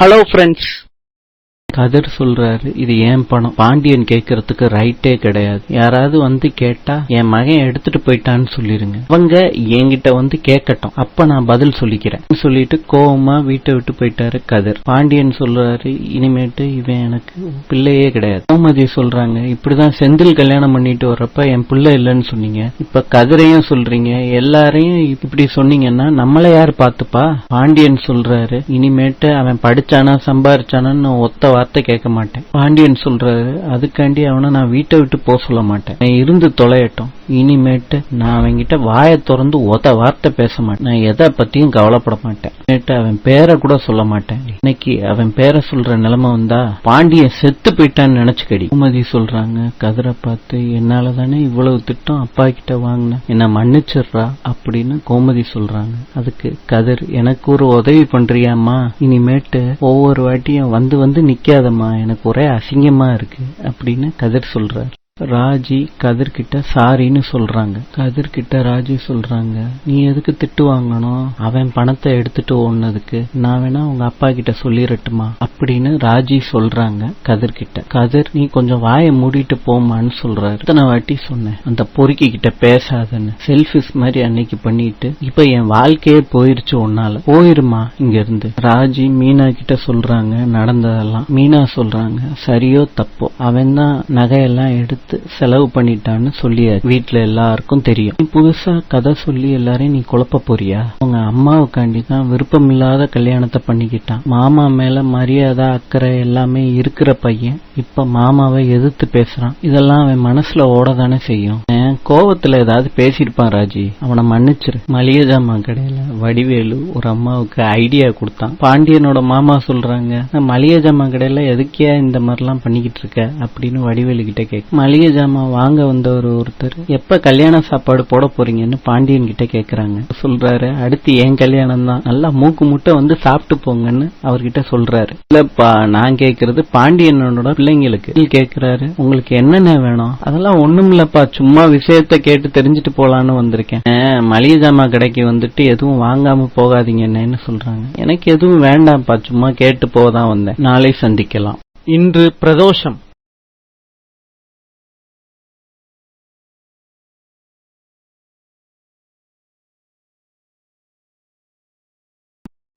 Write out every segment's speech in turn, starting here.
Hello friends. கதிர் சொல்றாரு இது ஏன் பணம்? பாண்டியன் கேட்கறதுக்கு ரைட்டே கிடையாது. யாராவது வந்து கேட்டா என் மகன் எடுத்துட்டு போயிட்டான்னு சொல்லிருங்க. அவங்க என்கிட்ட வந்து கேட்கட்டும். அப்ப நான் பதில் சொல்லிக்கிறேன். சொல்லிட்டு கோவமா வீட்டை விட்டு போயிட்டாரு கதிர். பாண்டியன் சொல்றாரு இனிமேட்டு இவன் எனக்கு பிள்ளையே கிடையாது. கோமதி சொல்றாங்க இப்படிதான் செந்தில் கல்யாணம் பண்ணிட்டு வர்றப்ப என் பிள்ளை இல்லைன்னு சொன்னீங்க. இப்ப கதிரையும் சொல்றீங்க. எல்லாரையும் இப்படி சொன்னீங்கன்னா நம்மள யார் பாத்துப்பா பாண்டியன் சொல்றாரு இனிமேட்டு அவன் படிச்சானா சம்பாரிச்சானான்னு ஒத்த வார்த்தை கேட்க மாட்டேன். பாண்டியன் சொல்றாரு அதுக்காண்டி அவனை நான் வீட்டை விட்டு போக சொல்ல மாட்டேன். இருந்து தொலையட்டும். இனிமேட்டு நான் அவன்கிட்ட வாயை திறந்து ஒத்த வார்த்தை பேச மாட்டேன். நான் எதை பத்தியும் கவலைப்பட மாட்டேன். இனிமேட்டு அவன் பேரை கூட சொல்ல மாட்டேன். இன்னைக்கு அவன் பேரை சொல்ற நிலைமை வந்தா பாண்டியன் செத்து போயிட்டான்னு நினைச்சுக்கடி. பூமதி சொல்றாங்க கதிரை பார்த்து என்னால தானே இவ்வளவு திட்டம் அப்பா கிட்ட வாங்கினேன். என்ன மன்னிச்சிடுறா அப்படின்னு கோமதி சொல்றாங்க. அதுக்கு கதிர் எனக்கு ஒரு உதவி பண்றியாமா இனிமேட்டு ஒவ்வொரு வாட்டியும் வந்து வந்து நிக்காதம்மா. எனக்கு ஒரே அசிங்கமா இருக்கு அப்படின்னு கதிர் சொல்றாரு. ராஜி கதிர்கிட்ட சாரின்னு சொல்றாங்க. கதிர்கிட்ட ராஜி சொல்றாங்க நீ எதுக்கு திட்டு வாங்கணும்? அவன் பணத்தை எடுத்துட்டு ஓடுனதுக்கு. நான் வேணா உங்க அப்பா கிட்ட சொல்லிரட்டுமா? அப்படின்னு ராஜி சொல்றாங்க கதிர்கிட்ட கதிர் நீ கொஞ்சம் வாயை மூடிட்டு போமான்னு சொல்றாரு. இத்தனை வாட்டி சொன்னேன். அந்த பொறுக்கி கிட்ட பேசாதன்னு. செல்ஃபிஸ் மாதிரி அன்னைக்கு பண்ணிட்டு இப்ப என் வாழ்க்கையே போயிருச்சு உன்னால. போயிருமா இங்க இருந்து ராஜி மீனா கிட்ட சொல்றாங்க நடந்ததெல்லாம். மீனா சொல்றாங்க சரியோ தப்போ. அவன் தான் நகையெல்லாம் எடுத்து செலவு பண்ணிட்டான்னு சொல்லி வீட்டுல எல்லாருக்கும் தெரியும். நீ புதுசா கதை சொல்லி எல்லாரையும் நீ குழப்ப போறியா? உங்க அம்மாவுக்காண்டி தான் விருப்பமில்லாத கல்யாணத்தை பண்ணிக்கிட்டான். மாமா மேல மரியாதை அக்கறை எல்லாமே இருக்கிற பையன். இப்ப மாமாவை எதிர்த்து பேசுறான். இதெல்லாம் அவன் மனசுல ஓட தானே செய்யும் கோவத்துல ஏதாவது பேசியிருப்பான் ராஜி. அவனை மன்னிச்சிரு. மளிகை ஜாமான் கடையில வடிவேலு ஒரு அம்மாவுக்கு ஐடியா கொடுத்தான். பாண்டியனோட மாமா சொல்றாங்க மளிகை ஜாமான் கடையில எதுக்கியா இந்த மாதிரிலாம் பண்ணிக்கிட்டு இருக்க? அப்படின்னு வடிவேலு கிட்ட கேட்க மளிகை மளிகை ஜாமான் வாங்க வந்தவர் ஒருத்தர் எப்ப கல்யாண சாப்பாடு போட போறீங்கன்னு பாண்டியன் கிட்ட கேக்குறாங்க. சொல்றாரு அடுத்து என் கல்யாணம் தான். நல்லா மூக்கு முட்டை வந்து சாப்பிட்டு போங்கன்னு அவர்கிட்ட சொல்றாரு. இல்லப்பா நான் கேக்குறது பாண்டியனோட பிள்ளைங்களுக்கு. கேக்குறாரு உங்களுக்கு என்னென்ன வேணும்? அதெல்லாம் ஒண்ணும் இல்லப்பா சும்மா விஷயத்த கேட்டு தெரிஞ்சுட்டு போலான்னு வந்திருக்கேன். மளிகை ஜாமான் கடைக்கு வந்துட்டு எதுவும் வாங்காம போகாதீங்க என்னன்னு சொல்றாங்க. எனக்கு எதுவும் வேண்டாம்ப்பா சும்மா கேட்டு போதான் வந்தேன். நாளை சந்திக்கலாம். இன்று பிரதோஷம்.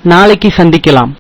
நாளைக்கு சந்திக்கலாம்.